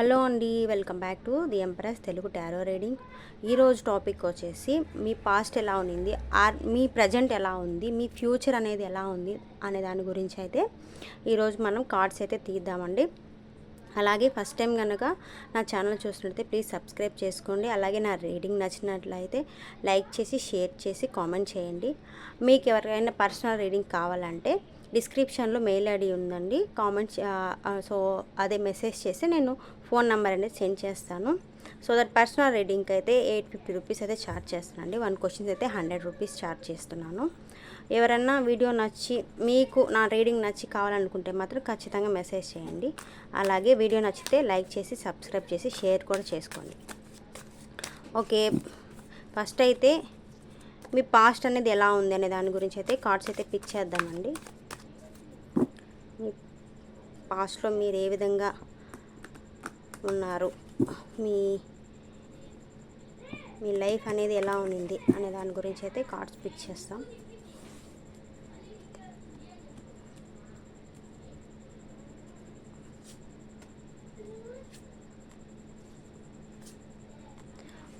Hello అండి welcome back to the Empress Telugu tarot reading ఈరోజు topic వచ్చేసి మీ పాస్ట్ ఎలా ఉన్నింది ఆర్ మీ ప్రజెంట్ ఎలా ఉంది మీ ఫ్యూచర్ అనేది ఎలా ఉంది అనే దాని గురించి అయితే ఈరోజు మనం కార్డ్స్ అయితే తీద్దామండి. అలాగే ఫస్ట్ టైం కనుక నా ఛానల్ చూసినట్లయితే ప్లీజ్ సబ్స్క్రైబ్ చేసుకోండి. అలాగే నా రీడింగ్ నచ్చినట్లయితే లైక్ చేసి షేర్ చేసి కామెంట్ చేయండి. మీకు ఎవరికైనా పర్సనల్ రీడింగ్ కావాలంటే డిస్క్రిప్షన్లో మెయిల్ ఐడి ఉందండి. కామెంట్స్ సో అదే మెసేజ్ చేసి నేను ఫోన్ నెంబర్ అనేది సెండ్ చేస్తాను. సో దట్ పర్సనల్ రీడింగ్కి అయితే ఎయిట్ ఫిఫ్టీ రూపీస్ అయితే ఛార్జ్ చేస్తున్నానండి వన్ క్వశ్చన్స్ అయితే హండ్రెడ్ రూపీస్ ఛార్జ్ చేస్తున్నాను. ఎవరన్నా వీడియో నచ్చి మీకు నా రీడింగ్ నచ్చి కావాలనుకుంటే మాత్రం ఖచ్చితంగా మెసేజ్ చేయండి. అలాగే వీడియో నచ్చితే లైక్ చేసి సబ్స్క్రైబ్ చేసి షేర్ కూడా చేసుకోండి. ఓకే. ఫస్ట్ అయితే మీ పాస్ట్ అనేది ఎలా ఉంది అనే దాని గురించి అయితే కార్డ్స్ అయితే పిక్ చేద్దామండి. పాస్ట్లో మీరు ఏ విధంగా ఉన్నారు? మీ మీ లైఫ్ అనేది ఎలా ఉన్నింది అనే దాని గురించి అయితే కార్డ్స్ పిక్ చేస్తాం.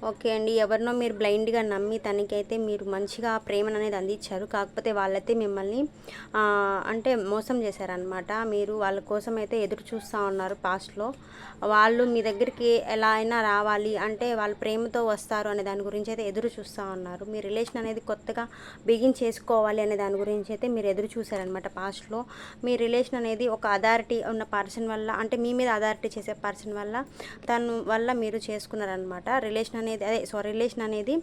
ఓకే అండి. ఎవరినో మీరు బ్లైండ్గా నమ్మి తనకైతే మీరు మంచిగా ప్రేమను అనేది అందించారు. కాకపోతే వాళ్ళైతే మిమ్మల్ని అంటే మోసం చేశారనమాట మీరు వాళ్ళ కోసం అయితే ఎదురు చూస్తూ ఉన్నారు పాస్ట్లో. వాళ్ళు మీ దగ్గరికి ఎలా అయినా రావాలి. అంటే వాళ్ళు ప్రేమతో వస్తారు అనే దాని గురించి అయితే ఎదురు చూస్తూ ఉన్నారు. మీ రిలేషన్ అనేది కొత్తగా బిగిన్ చేసుకోవాలి అనే దాని గురించి అయితే మీరు ఎదురు చూసారనమాట పాస్ట్లో. మీ రిలేషన్ అనేది ఒక అథారిటీ ఉన్న పర్సన్ వల్ల అంటే మీ మీద అథారిటీ చేసే పర్సన్ వల్ల తను వల్ల మీరు చేసుకున్నారనమాట రిలేషన్ అనేది అదే సో రిలేషన్ అనేది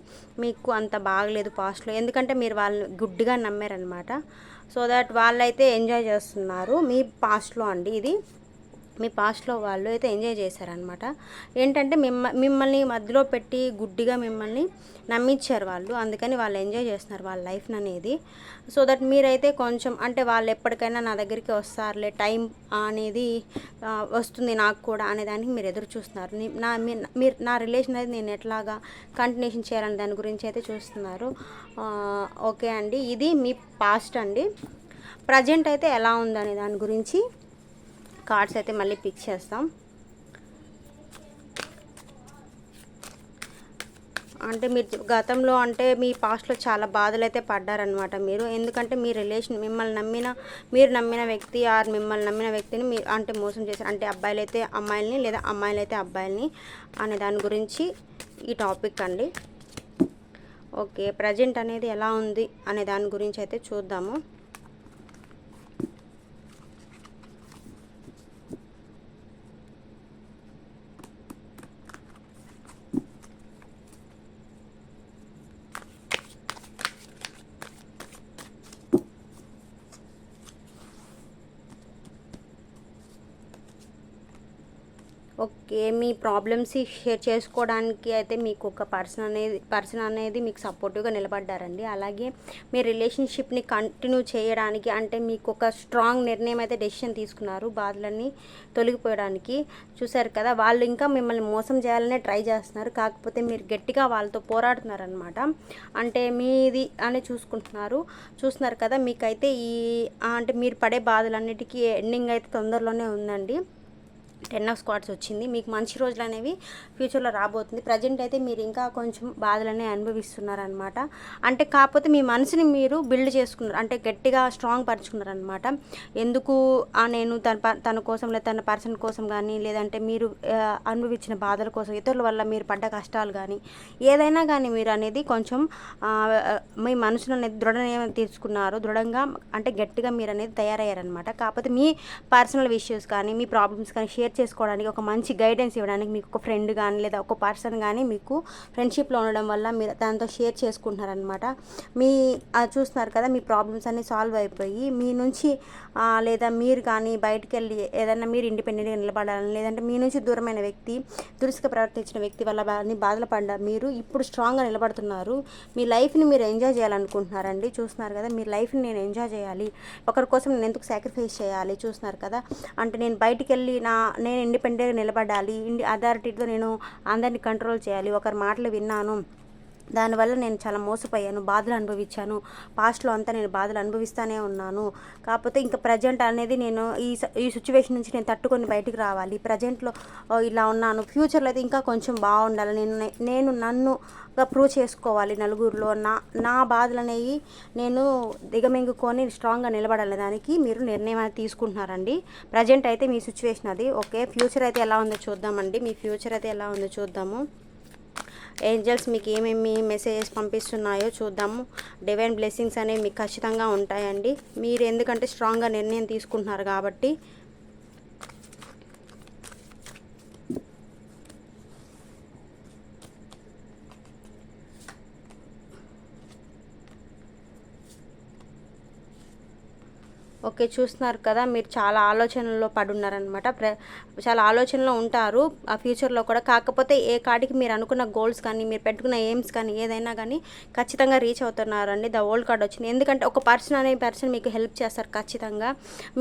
మీకు అంత బాగలేదు పాస్ట్లో. ఎందుకంటే మీరు వాళ్ళని గుడ్డిగా నమ్మారనమాట సో దట్ వాళ్ళైతే ఎంజాయ్ చేస్తున్నారు మీ పాస్ట్లో అండి ఇది. మీ పాస్ట్లో వాళ్ళు అయితే ఎంజాయ్ చేశారనమాట ఏంటంటే మిమ్మ మిమ్మల్ని మధ్యలో పెట్టి గుడ్డిగా మిమ్మల్ని నమ్మించారు వాళ్ళు. అందుకని వాళ్ళు ఎంజాయ్ చేస్తున్నారు వాళ్ళ లైఫ్ అనేది సో దట్ మీరైతే కొంచెం అంటే వాళ్ళు ఎప్పటికైనా నా దగ్గరికి వస్తారులే టైం అనేది వస్తుంది నాకు కూడా అనే దానికి మీరు ఎదురు చూస్తున్నారు. నా మీ- మీరు నా రిలేషన్ అనేది నేను ఎట్లాగా కంటిన్యూషన్ చేయాలని దాని గురించి అయితే చూస్తున్నారు. ఓకే అండి. ఇది మీ పాస్ట్ అండి. ప్రజెంట్ అయితే ఎలా ఉందనే దాని గురించి కార్డ్స్ అయితే మళ్ళీ పిక్ చేస్తాం. అంటే మీరు గతంలో అంటే మీ పాస్ట్లో చాలా బాధలు అయితే పడ్డారనమాట మీరు. ఎందుకంటే మీ రిలేషన్ మిమ్మల్ని నమ్మిన మీరు నమ్మిన వ్యక్తి ఆర్ మిమ్మల్ని నమ్మిన వ్యక్తిని మీరు అంటే మోసం చేశారు అంటే అబ్బాయిలు అయితే అమ్మాయిలని లేదా అమ్మాయిలు అయితే అబ్బాయిలని అనే దాని గురించి ఈ టాపిక్ అండి. ఓకే ప్రజెంట్ అనేది ఎలా ఉంది అనే దాని గురించి అయితే చూద్దాము. ఓకే మీ ప్రాబ్లమ్స్ షేర్ చేసుకోవడానికి అయితే మీకు ఒక పర్సన్ అనేది పర్సన్ అనేది మీకు సపోర్టివ్గా నిలబడ్డారండి. అలాగే మీ రిలేషన్షిప్ని కంటిన్యూ చేయడానికి అంటే మీకు ఒక స్ట్రాంగ్ నిర్ణయం అయితే డెసిషన్ తీసుకున్నారు బాధలన్నీ తొలగిపోయడానికి. చూశారు కదా వాళ్ళు ఇంకా మిమ్మల్ని మోసం చేయాలనే ట్రై చేస్తున్నారు. కాకపోతే మీరు గట్టిగా వాళ్ళతో పోరాడుతున్నారనమాట అంటే మీది అని చూసుకుంటున్నారు. చూస్తున్నారు కదా మీకైతే ఈ అంటే మీరు పడే బాధలన్నిటికీ ఎండింగ్ అయితే తొందరలోనే ఉందండి. టెన్ ఆఫ్ స్క్వాడ్స్ వచ్చింది. మీకు మంచి రోజులు అనేవి ఫ్యూచర్లో రాబోతుంది. ప్రజెంట్ అయితే మీరు ఇంకా కొంచెం బాధలనే అనుభవిస్తున్నారనమాట అంటే కాకపోతే మీ మనసుని మీరు బిల్డ్ చేసుకున్నారు. అంటే గట్టిగా స్ట్రాంగ్ పరుచుకున్నారనమాట ఎందుకు నేను తన ప- తన కోసం లేదా తన పర్సన్ కోసం కానీ లేదంటే మీరు అనుభవించిన బాధల కోసం ఇతరుల వల్ల మీరు పడ్డ కష్టాలు కానీ ఏదైనా కానీ మీరు అనేది కొంచెం మీ మనసును అనేది దృఢ తీసుకున్నారు. దృఢంగా అంటే గట్టిగా మీరు అనేది తయారయ్యారనమాట కాకపోతే మీ పర్సనల్ విషయస్ కానీ మీ ప్రాబ్లమ్స్ కానీ షేర్ చేసుకోవడానికి ఒక మంచి గైడెన్స్ ఇవ్వడానికి మీకు ఒక ఫ్రెండ్ కానీ లేదా ఒక పర్సన్ కానీ మీకు ఫ్రెండ్షిప్లో ఉండడం వల్ల మీరు దాంతో షేర్ చేసుకుంటున్నారనమాట మీ అది చూస్తున్నారు కదా మీ ప్రాబ్లమ్స్ అన్నీ సాల్వ్ అయిపోయి మీ నుంచి లేదా మీరు కానీ బయటకు వెళ్ళి ఏదైనా మీరు ఇండిపెండెంట్గా నిలబడాలని లేదంటే మీ నుంచి దూరమైన వ్యక్తి దురుసుగా ప్రవర్తించిన వ్యక్తి వల్ల బాధలు పడ్డ మీరు ఇప్పుడు స్ట్రాంగ్గా నిలబడుతున్నారు. మీ లైఫ్ని మీరు ఎంజాయ్ చేయాలనుకుంటున్నారండి. చూస్తున్నారు కదా మీ లైఫ్ని నేను ఎంజాయ్ చేయాలి. ఒకరి కోసం నేను ఎందుకు సాక్రిఫైస్ చేయాలి? చూస్తున్నారు కదా అంటే నేను బయటికి వెళ్ళి నా నేను ఇండిపెండెంట్గా నిలబడాలి. ఇండి అథారిటీతో నేను అందరిని కంట్రోల్ చేయాలి. ఒకరి మాటలు విన్నాను. దానివల్ల నేను చాలా మోసపోయాను బాధలు అనుభవించాను. పాస్ట్లో అంతా నేను బాధలు అనుభవిస్తూనే ఉన్నాను. కాకపోతే ఇంకా ప్రజెంట్ అనేది నేను ఈ స- ఈ సిచ్యువేషన్ నుంచి నేను తట్టుకొని బయటికి రావాలి. ప్రజెంట్లో ఇలా ఉన్నాను. ఫ్యూచర్లో అయితే ఇంకా కొంచెం బాగుండాలి. నేను నేను నన్ను ప్రూవ్ చేసుకోవాలి నలుగురిలో. నా నా బాధలు అనేవి నేను దిగమింగుకొని స్ట్రాంగ్గా నిలబడాలి దానికి. మీరు నిర్ణయం అనేది తీసుకుంటున్నారండి. ప్రజెంట్ అయితే మీ సిచ్యువేషన్ అది. ఓకే ఫ్యూచర్ అయితే ఎలా ఉందో చూద్దామండి. మీ ఫ్యూచర్ అయితే ఎలా ఉందో చూద్దాము. ఏంజల్స్ మీకు ఏమేమి మెసేజెస్ పంపిస్తున్నాయో చూద్దాము. డివైన్ బ్లెస్సింగ్స్ అనేవి మీకు ఖచ్చితంగా ఉంటాయండి. మీరు ఎందుకంటే స్ట్రాంగ్గా నిర్ణయం తీసుకుంటున్నారు కాబట్టి ఓకే చూస్తున్నారు కదా మీరు చాలా ఆలోచనల్లో పడున్నారనమాట ప్ర చాలా ఆలోచనలో ఉంటారు. ఆ ఫ్యూచర్లో కూడా కాకపోతే ఏ కాడికి మీరు అనుకున్న గోల్స్ కానీ మీరు పెట్టుకున్న ఎయిమ్స్ కానీ ఏదైనా కానీ ఖచ్చితంగా రీచ్ అవుతున్నారండి. ద ఓల్డ్ కార్డ్ వచ్చింది. ఎందుకంటే ఒక పర్సన్ అనే పర్సన్ మీకు హెల్ప్ చేస్తారు ఖచ్చితంగా.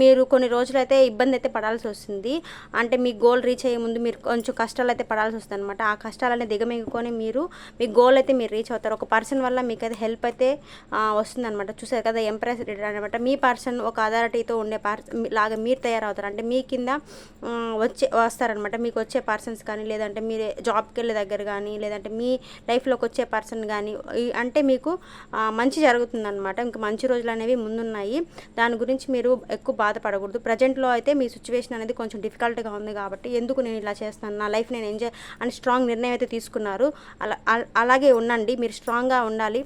మీరు కొన్ని రోజులైతే ఇబ్బంది అయితే పడాల్సి వస్తుంది. అంటే మీ గోల్ రీచ్ అయ్యే ముందు మీరు కొంచెం కష్టాలు అయితే పడాల్సి వస్తుంది అనమాట ఆ కష్టాలనే దిగమింగుకొని మీరు మీ గోల్ అయితే మీరు రీచ్ అవుతారు. ఒక పర్సన్ వల్ల మీకు అయితే హెల్ప్ అయితే వస్తుంది అనమాట చూసారు కదా ఎంప్రెస్ అనమాట మీ పర్సన్ ఒక అథారిటీతో ఉండే పర్ లాగా మీరు తయారవుతారు. అంటే మీ కింద వచ్చే వస్తారనమాట మీకు వచ్చే పర్సన్స్ కానీ లేదంటే మీరు జాబ్కి వెళ్ళే దగ్గర కానీ లేదంటే మీ లైఫ్లోకి వచ్చే పర్సన్ కానీ అంటే మీకు మంచి జరుగుతుందనమాట ఇంకా మంచి రోజులు అనేవి ముందున్నాయి. దాని గురించి మీరు ఎక్కువ బాధపడకూడదు. ప్రజెంట్లో అయితే మీ సిచ్యువేషన్ అనేది కొంచెం డిఫికల్ట్గా ఉంది కాబట్టి ఎందుకు నేను ఇలా చేస్తాను నా లైఫ్ నేను ఎంజాయ్ అని స్ట్రాంగ్ నిర్ణయం అయితే తీసుకున్నారు. అలా అలాగే ఉండండి. మీరు స్ట్రాంగ్గా ఉండాలి.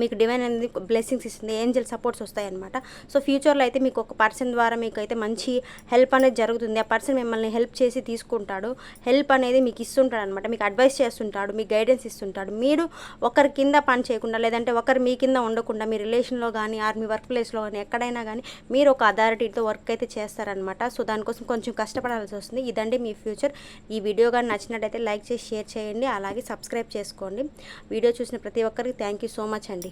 మీకు డివైన్ అనేది బ్లెస్సింగ్స్ ఇస్తుంది ఏంజల్ సపోర్ట్స్ వస్తాయన్నమాట. సో ఫ్యూచర్లో అయితే మీకు ఒక పర్సన్ ద్వారా మీకు అయితే మంచి హెల్ప్ అనేది జరుగుతుంది. ఆ పర్సన్ మిమ్మల్ని హెల్ప్ చేసి తీసుకుంటాడు. హెల్ప్ అనేది మీకు ఇస్తుంటాడు అనమాట మీకు అడ్వైస్ చేస్తుంటాడు మీకు గైడెన్స్ ఇస్తుంటాడు. మీరు ఒకరి కింద పని చేయకుండా లేదంటే ఒకరు మీ కింద ఉండకుండా మీ రిలేషన్లో కానీ ఆర్ మీ వర్క్ ప్లేస్లో కానీ ఎక్కడైనా కానీ మీరు ఒక అథారిటీతో వర్క్ అయితే చేస్తారనమాట సో దానికోసం కొంచెం కష్టపడాల్సి వస్తుంది. ఇదండి మీ ఫ్యూచర్ ఈ వీడియో కానీ నచ్చినట్టయితే లైక్ చేసి షేర్ చేయండి. అలాగే సబ్స్క్రైబ్ చేసుకోండి. వీడియో చూసిన ప్రతి ఒక్కరికి థ్యాంక్ యూ సో మచ్ అండి. అండి